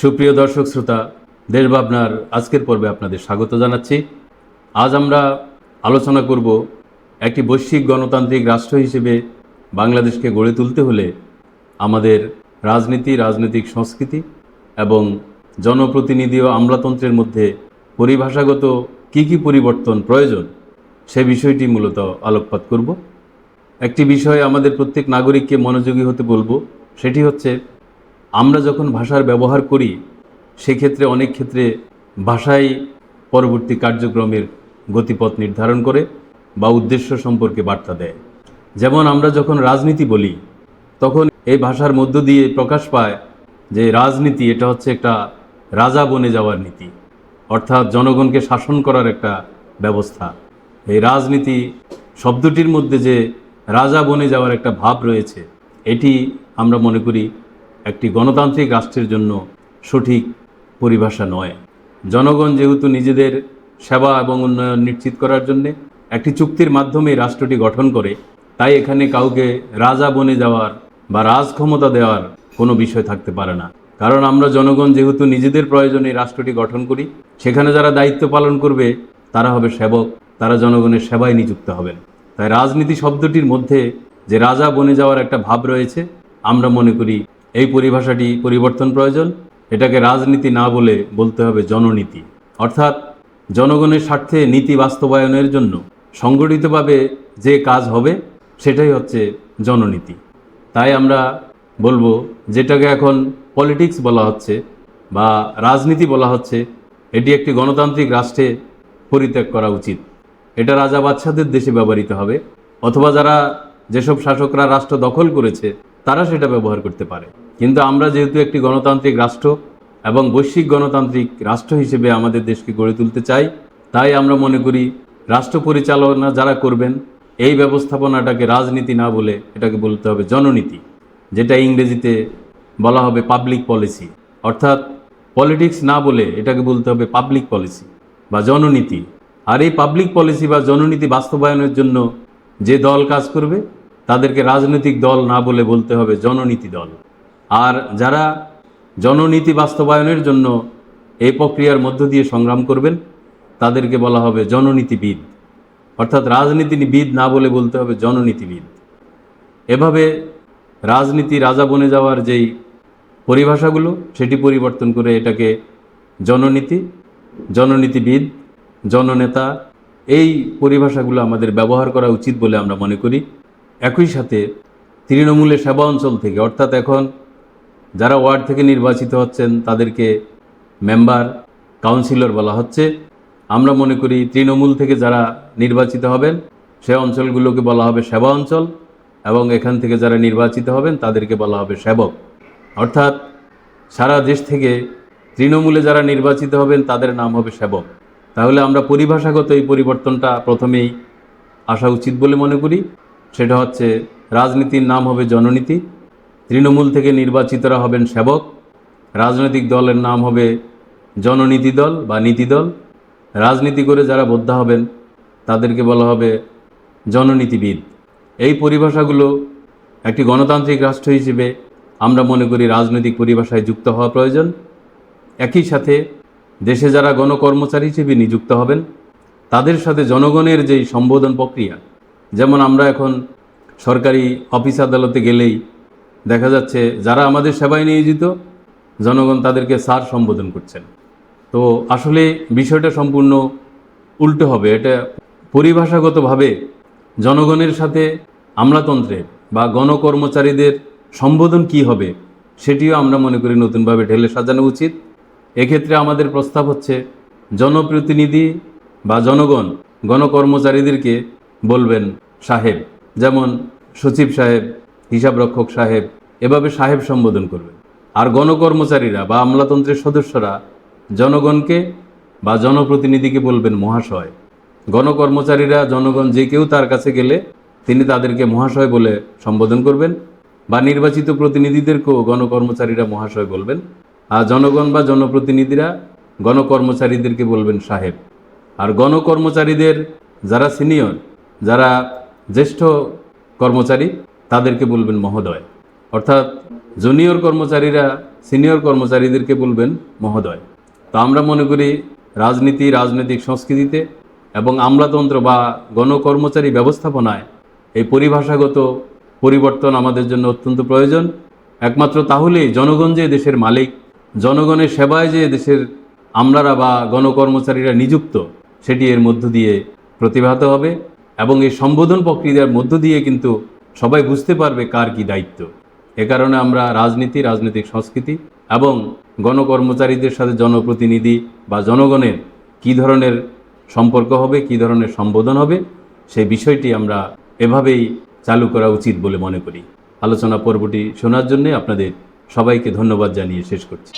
সুপ্রিয় দর্শক শ্রোতা দেশ ভাবনার আজকের পর্বে আপনাদের স্বাগত জানাচ্ছি। আজ আমরা আলোচনা করব একটি বৈশ্বিক গণতান্ত্রিক রাষ্ট্র হিসেবে বাংলাদেশকে গড়ে তুলতে হলে আমাদের রাজনীতি, রাজনৈতিক সংস্কৃতি এবং জনপ্রতিনিধি ও আমলাতন্ত্রের মধ্যে পরিভাষাগত কী কী পরিবর্তন প্রয়োজন সে বিষয়টি মূলত আলোকপাত করব। একটি বিষয় আমাদের প্রত্যেক নাগরিককে মনোযোগী হতে বলব, সেটি হচ্ছে আমরা যখন ভাষার ব্যবহার করি, সেক্ষেত্রে অনেক ক্ষেত্রে ভাষাই পরবর্তী কার্যক্রমের গতিপথ নির্ধারণ করে বা উদ্দেশ্য সম্পর্কে বার্তা দেয়। যেমন আমরা যখন রাজনীতি বলি, তখন এই ভাষার মধ্য দিয়ে প্রকাশ পায় যে রাজনীতি এটা হচ্ছে একটা রাজা বনে যাওয়ার নীতি, অর্থাৎ জনগণকে শাসন করার একটা ব্যবস্থা। এই রাজনীতি শব্দটির মধ্যে যে রাজা বনে যাওয়ার একটা ভাব রয়েছে, এটি আমরা মনে করি একটি গণতান্ত্রিক রাষ্ট্রের জন্য সঠিক পরিভাষা নয়। জনগণ যেহেতু নিজেদের সেবা এবং উন্নয়ন নিশ্চিত করার জন্য একটি চুক্তির মাধ্যমে রাষ্ট্রটি গঠন করে, তাই এখানে কাউকে রাজা বনে যাওয়ার বা রাজ ক্ষমতা দেওয়ার কোনো বিষয় থাকতে পারে না। কারণ আমরা জনগণ যেহেতু নিজেদের প্রয়োজনে রাষ্ট্রটি গঠন করি, সেখানে যারা দায়িত্ব পালন করবে, তারা হবে সেবক, তারা জনগণের সেবায় নিযুক্ত হবেন। তাই রাজনীতি শব্দটির মধ্যে যে রাজা বনে যাওয়ার একটা ভাব রয়েছে, আমরা মনে করি এই পরিভাষাটি পরিবর্তন প্রয়োজন? এটাকে রাজনীতি না বলে বলতে হবে জননীতি। অর্থাৎ, জনগণের স্বার্থে নীতি বাস্তবায়নের জন্য সংগঠিতভাবে যে কাজ হবে, সেটাই হচ্ছে জননীতি। তাই আমরা বলব, যেটাকে এখন পলিটিক্স বলা হচ্ছে বা রাজনীতি বলা হচ্ছে, এটি একটি গণতান্ত্রিক রাষ্ট্রে পরিত্যাগ করা উচিত। এটা রাজা বাচ্চাদের দেশে ব্যবহৃত হবে, অথবা যারা যেসব শাসকরা রাষ্ট্র দখল করেছে তারা সেটা ব্যবহার করতে পারে। কিন্তু আমরা যেহেতু একটি গণতান্ত্রিক রাষ্ট্র এবং বৈশ্বিক গণতান্ত্রিক রাষ্ট্র হিসেবে আমাদের দেশকে গড়ে তুলতে চাই, তাই আমরা মনে করি রাষ্ট্র পরিচালনা যারা করবেন, এই ব্যবস্থাপনাটাকে রাজনীতি না বলে এটাকে বলতে হবে জননীতি, যেটা ইংরেজিতে বলা হবে পাবলিক পলিসি অর্থাৎ পলিটিক্স না বলে এটাকে বলতে হবে পাবলিক পলিসি বা জননীতি। আর এই পাবলিক পলিসি বা জননীতি বাস্তবায়নের জন্য যে দল কাজ করবে তাদেরকে রাজনৈতিক দল না বলে বলতে হবে জননীতি দল। আর যারা জননীতি বাস্তবায়নের জন্য এই প্রক্রিয়ার মধ্য দিয়ে সংগ্রাম করবেন, তাদেরকে বলা হবে জননীতিবিদ। অর্থাৎ রাজনীতিবিদ না বলে বলতে হবে জননীতিবিদ। এভাবে রাজনীতি রাজা বনে যাওয়ার যেই পরিভাষাগুলো, সেটি পরিবর্তন করে এটাকে জননীতি, জননীতিবিদ, জননেতা, এই পরিভাষাগুলো আমাদের ব্যবহার করা উচিত বলে আমরা মনে করি। একই সাথে তৃণমূলের সেবা অঞ্চল থেকে, অর্থাৎ এখন যারা ওয়ার্ড থেকে নির্বাচিত হচ্ছেন, তাদেরকে মেম্বার, কাউন্সিলর বলা হচ্ছে। আমরা মনে করি তৃণমূল থেকে যারা নির্বাচিত হবেন, সে অঞ্চলগুলোকে বলা হবে সেবা অঞ্চল এবং এখান থেকে যারা নির্বাচিত হবেন, তাদেরকে বলা হবে সেবক। অর্থাৎ সারা দেশ থেকে তৃণমূলে যারা নির্বাচিত হবেন, তাদের নাম হবে সেবক। তাহলে আমরা পরিভাষাগত এই পরিবর্তনটা প্রথমেই আসা উচিত বলে মনে করি। সেটা হচ্ছে রাজনীতির নাম হবে জননীতি। তৃণমূল থেকে নির্বাচিতরা হবেন সেবক। রাজনৈতিক দলের নাম হবে জননীতি দল বা নীতি দল। রাজনীতি করে যারা বোদ্ধা হবেন, তাদেরকে বলা হবে জননীতিবিদ। এই পরিভাষাগুলো একটি গণতান্ত্রিক রাষ্ট্র হিসেবে আমরা মনে করি রাজনৈতিক পরিভাষায় যুক্ত হওয়া প্রয়োজন। একই সাথে দেশে যারা গণকর্মচারী হিসেবে নিযুক্ত হবেন, তাদের সাথে জনগণের যেই সম্বোধন প্রক্রিয়া যেমন আমরা এখন সরকারি অফিস আদালতে গেলেই দেখা যাচ্ছে যারা আমাদের সেবায় নিয়োজিত, জনগণ তাদেরকে স্যার সম্বোধন করছেন। তো আসলে বিষয়টা সম্পূর্ণ উল্টো হবে। এটা পরিভাষাগতভাবে জনগণের সাথে আমলাতন্ত্রের বা গণকর্মচারীদের সম্বোধন কি হবে, সেটিও আমরা মনে করি নতুনভাবে ঢেলে সাজানো উচিত। এক্ষেত্রে আমাদের প্রস্তাব হচ্ছে, জনপ্রতিনিধি বা জনগণ, গণকর্মচারীদেরকে বলবেন সাহেব, যেমন সচিব সাহেব, হিসাবরক্ষক সাহেব, এভাবে সাহেব সম্বোধন করবেন। আর গণকর্মচারীরা বা আমলাতন্ত্রের সদস্যরা জনগণকে বা জনপ্রতিনিধিকে বলবেন মহাশয়। গণকর্মচারীরা, জনগণ যে কেউ তার কাছে গেলে তিনি তাদেরকে মহাশয় বলে সম্বোধন করবেন বা নির্বাচিত প্রতিনিধিদেরকেও গণকর্মচারীরা মহাশয় বলবেন। আর জনগণ বা জনপ্রতিনিধিরা গণকর্মচারীদেরকে বলবেন সাহেব। আর গণকর্মচারীদের যারা সিনিয়র যারা জ্যেষ্ঠ কর্মচারী, তাদেরকে বলবেন মহোদয়। অর্থাৎ জুনিয়র কর্মচারীরা সিনিয়র কর্মচারীদেরকে বলবেন মহোদয়। তো আমরা মনে করি রাজনীতি রাজনৈতিক সংস্কৃতিতে এবং আমলাতন্ত্র বা গণকর্মচারী ব্যবস্থাপনায় এই পরিভাষাগত পরিবর্তন আমাদের জন্য অত্যন্ত প্রয়োজন। একমাত্র তাহলেই জনগণ যে দেশের মালিক, জনগণের সেবায় যে দেশের আমলারা বা গণকর্মচারীরা নিযুক্ত, সেটি এর মধ্য দিয়ে প্রতিভাত হবে। এবং এই সম্বোধন প্রক্রিয়ার মধ্য দিয়ে কিন্তু সবাই বুঝতে পারবে কার কি দায়িত্ব। এ কারণে আমরা রাজনীতি, রাজনৈতিক সংস্কৃতি এবং গণকর্মচারীদের সাথে জনপ্রতিনিধি বা জনগণের কী ধরনের সম্পর্ক হবে, কী ধরনের সম্বোধন হবে, সেই বিষয়টি আমরা এভাবেই চালু করা উচিত বলে মনে করি। আলোচনা পর্বটি শোনার জন্য আপনাদের সবাইকে ধন্যবাদ জানিয়ে শেষ করছি।